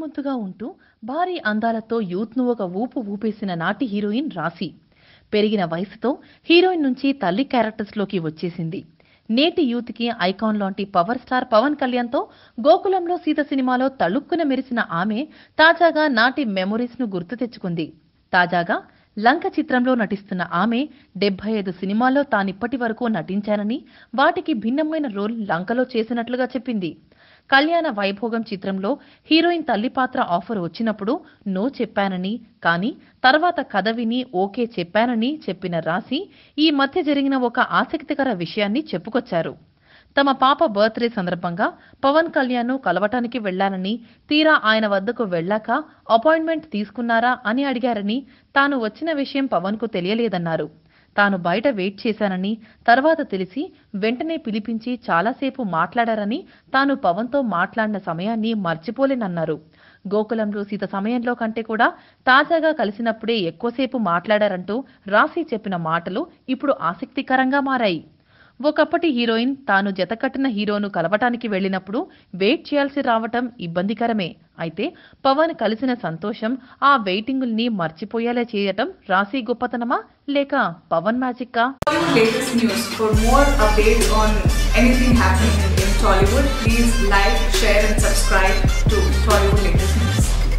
ముద్దుగా ఉంటూ భారీ అందాలతో యూత్ను ఒక ఊపు ఊపేసిన నాటి హీరోయిన్ రాశి. పెరిగిన వయసుతో హీరోయిన్ నుంచి తల్లి క్యారెక్టర్స్లోకి వచ్చేసింది. నేటి యూత్కి ఐకాన్ లాంటి పవర్ స్టార్ పవన్ కళ్యాణ్తో గోకులంలో సీత సినిమాలో తళుక్కున మెరిసిన ఆమె తాజాగా నాటి మెమొరీస్ను గుర్తు తెచ్చుకుంది. తాజాగా లంక చిత్రంలో నటిస్తున్న ఆమె డెబ్బై ఐదు సినిమాల్లో తానిప్పటి వరకు నటించానని వాటికి భిన్నమైన రోల్ లంకలో చేసినట్లుగా చెప్పింది. కళ్యాణ వైభోగం చిత్రంలో హీరోయిన్ తల్లి పాత్ర ఆఫర్ వచ్చినప్పుడు నో చెప్పానని కానీ తర్వాత కథ విని ఓకే చెప్పానని చెప్పిన రాశి ఈ మధ్య జరిగిన ఒక ఆసక్తికర విషయాన్ని చెప్పుకొచ్చారు. తమ పాప బర్త్డే సందర్భంగా పవన్ కళ్యాణ్ను కలవటానికి వెళ్ళానని తీరా ఆయన వద్దకు వెళ్ళాక అపాయింట్మెంట్ తీసుకున్నారా అని అడిగారని తాను వచ్చిన విషయం పవన్కు తెలియలేదన్నారు. తాను బయట వెయిట్ చేశానని తర్వాత తెలిసి వెంటనే పిలిపించి చాలాసేపు మాట్లాడారని తాను పవన్తో మాట్లాడిన సమయాన్ని మర్చిపోలేనన్నారు. గోకులంలో సీత సమయంలో కంటే కూడా తాజాగా కలిసినప్పుడే ఎక్కువసేపు మాట్లాడారంటూ రాశి చెప్పిన మాటలు ఇప్పుడు ఆసక్తికరంగా మారాయి. ఒకప్పటి హీరోయిన్ తాను జతకట్టిన హీరోను కలవటానికి వెళ్ళినప్పుడు వెయిట్ చేయాల్సి రావటం ఇబ్బందికరమే. అయితే పవన్ కలిసిన సంతోషం ఆ వెయిటింగుల్ని మర్చిపోయేలా చేయటం రాశి గొప్పతనమా లేక పవన్ మ్యాజిక్కా? latest